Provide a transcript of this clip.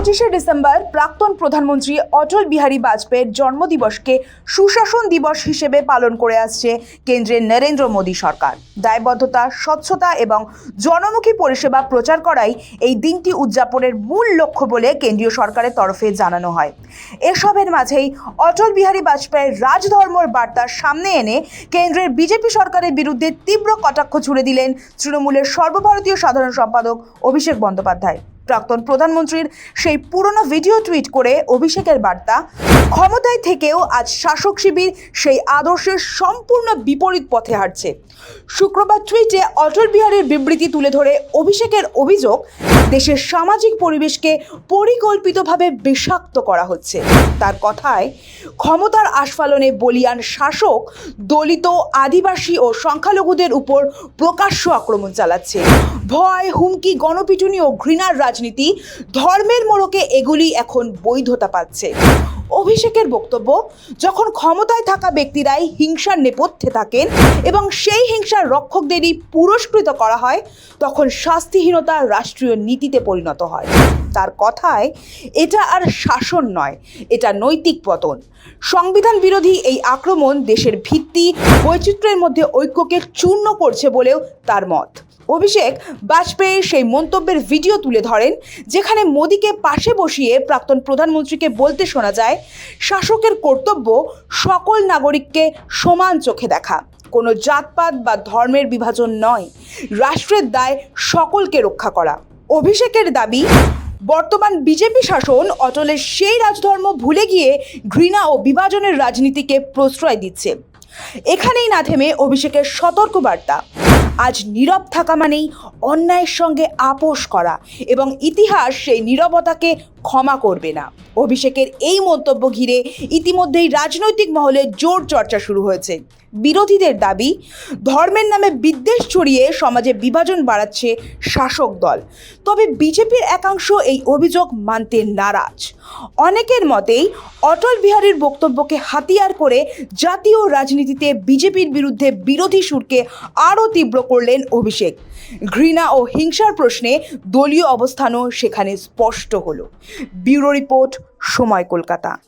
পঁচিশে ডিসেম্বর প্রাক্তন প্রধানমন্ত্রী অটল বিহারী বাজপেয়ীর জন্মদিবসকে সুশাসন দিবস হিসেবে পালন করে আসছে কেন্দ্রের নরেন্দ্র মোদী সরকার। দায়বদ্ধতা, স্বচ্ছতা এবং জনমুখী পরিষেবা প্রচার করাই এই দিনটি উদযাপনের মূল লক্ষ্য বলে কেন্দ্রীয় সরকারের তরফে জানানো হয়। এসবের মাঝেই অটল বিহারী বাজপেয়ীর রাজধর্মর বার্তা সামনে এনে কেন্দ্রের বিজেপি সরকারের বিরুদ্ধে তীব্র কটাক্ষ ছুড়ে দিলেন তৃণমূলের সর্বভারতীয় সাধারণ সম্পাদক অভিষেক বন্দ্যোপাধ্যায়। প্রাক্তন প্রধানমন্ত্রীর সেই পুরনো ভিডিও টুইট করে অভিষেকের বার্তা, ক্ষমতায় থেকেও আজ শাসক শিবির সেই আদর্শের সম্পূর্ণ বিপরীত পথে হাঁটছে। শুক্রবার টুইটে অটল বিহারের বিবৃতি তুলে ধরে অভিষেকের অভিযোগ দেশের সামাজিক পরিবেশকে পরিকল্পিতভাবে বিষাক্ত করা হচ্ছে। তার কথায়, ক্ষমতার আস্ফালনে বলিয়ান শাসক, দলিত, আদিবাসী ও সংখ্যালঘুদের উপর প্রকাশ্য আক্রমণ চালাচ্ছে। ভয়, হুমকি, গণপিটুনি ও ঘৃণার রাজনীতি ধর্মের মোড়কে এগুলি এখন বৈধতা পাচ্ছে। অভিষেকের বক্তব্য, যখন ক্ষমতায় থাকা ব্যক্তিরাই হিংসার নেপথ্যে থাকেন এবং সেই হিংসার রক্ষকদেরই পুরস্কৃত করা হয়, তখন শাস্তিহীনতা রাষ্ট্রীয় নীতিতে পরিণত হয়। তার কথায় এটা আর শাসন নয়, এটা নৈতিক পতন। সংবিধান বিরোধী এই আক্রমণ দেশের ভিত্তি, বৈচিত্র্যের মধ্যে ঐক্যকে চূর্ণ করছে বলেও তার মত। অভিষেক বাজপেয়ীর সেই মন্তব্যের ভিডিও তুলে ধরেন, যেখানে মোদীকে পাশে বসিয়ে প্রাক্তন প্রধানমন্ত্রীকে বলতে শোনা যায়, শাসকের কর্তব্য সকল নাগরিককে সমান চোখে দেখা। কোনো জাতপাত বা ধর্মের বিভাজন নয়, রাষ্ট্রের দায় সকলকে রক্ষা করা। অভিষেকের দাবি, বর্তমান বিজেপি শাসন অটলের সেই রাজধর্ম ভুলে গিয়ে ঘৃণা ও বিভাজনের রাজনীতিকে প্রশ্রয় দিচ্ছে। এখানেই না থেমে অভিষেকের সতর্ক বার্তা আজ নীরব থাকা মানেই অন্যায়ের সঙ্গে আপোষ করা এবং ইতিহাস সেই নীরবতাকে ক্ষমা করবে না। অভিষেকের এই মন্তব্য ঘিরে ইতিমধ্যেই রাজনৈতিক মহলে জোর চর্চা শুরু হয়েছে। বিরোধীদের দাবি, ধর্মের নামে বিদ্বেষ ছড়িয়ে সমাজে বিভাজন বাড়াচ্ছে শাসক দল। তবে বিজেপির একাংশ এই অভিযোগ মানতে নারাজ। অনেকের মতেই অটল বিহারীর বক্তব্যকে হাতিয়ার করে জাতীয় রাজনীতিতে বিজেপির বিরুদ্ধে বিরোধী সুরকে আরও তীব্র করলেন অভিষেক। ঘৃণা ও হিংসার প্রশ্নে দলীয় অবস্থানও সেখানে স্পষ্ট হলো। ব্যুরো রিপোর্ট সময় কলকাতা।